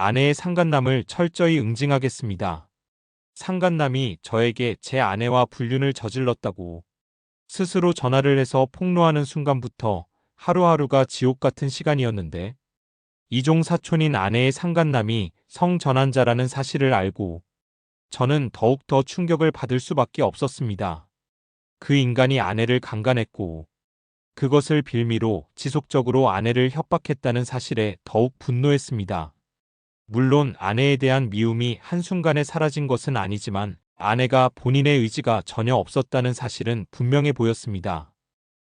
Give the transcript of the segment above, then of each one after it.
아내의 상간남을 철저히 응징하겠습니다. 상간남이 저에게 제 아내와 불륜을 저질렀다고 스스로 전화를 해서 폭로하는 순간부터 하루하루가 지옥 같은 시간이었는데 이종 사촌인 아내의 상간남이 성전환자라는 사실을 알고 저는 더욱 더 충격을 받을 수밖에 없었습니다. 그 인간이 아내를 강간했고 그것을 빌미로 지속적으로 아내를 협박했다는 사실에 더욱 분노했습니다. 물론 아내에 대한 미움이 한순간에 사라진 것은 아니지만 아내가 본인의 의지가 전혀 없었다는 사실은 분명해 보였습니다.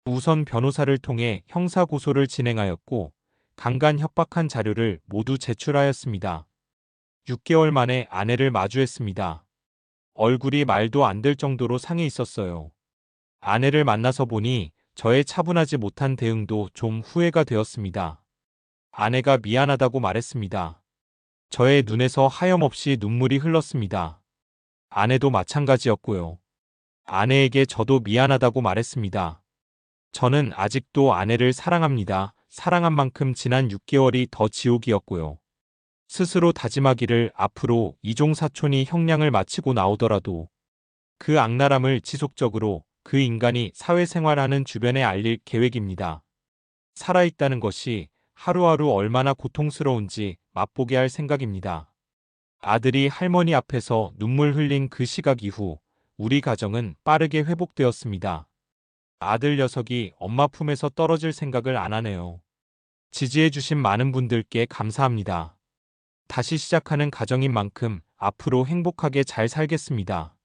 우선 변호사를 통해 형사고소를 진행하였고 강간 협박한 자료를 모두 제출하였습니다. 6개월 만에 아내를 마주했습니다. 얼굴이 말도 안 될 정도로 상해 있었어요. 아내를 만나서 보니 저의 차분하지 못한 대응도 좀 후회가 되었습니다. 아내가 미안하다고 말했습니다. 저의 눈에서 하염없이 눈물이 흘렀습니다. 아내도 마찬가지였고요. 아내에게 저도 미안하다고 말했습니다. 저는 아직도 아내를 사랑합니다. 사랑한 만큼 지난 6개월이 더 지옥이었고요. 스스로 다짐하기를 앞으로 이종 사촌이 형량을 마치고 나오더라도 그 악랄함을 지속적으로 그 인간이 사회생활하는 주변에 알릴 계획입니다. 살아있다는 것이 하루하루 얼마나 고통스러운지 맛보게 할 생각입니다. 아들이 할머니 앞에서 눈물 흘린 그 시각 이후 우리 가정은 빠르게 회복되었습니다. 아들 녀석이 엄마 품에서 떨어질 생각을 안 하네요. 지지해주신 많은 분들께 감사합니다. 다시 시작하는 가정인 만큼 앞으로 행복하게 잘 살겠습니다.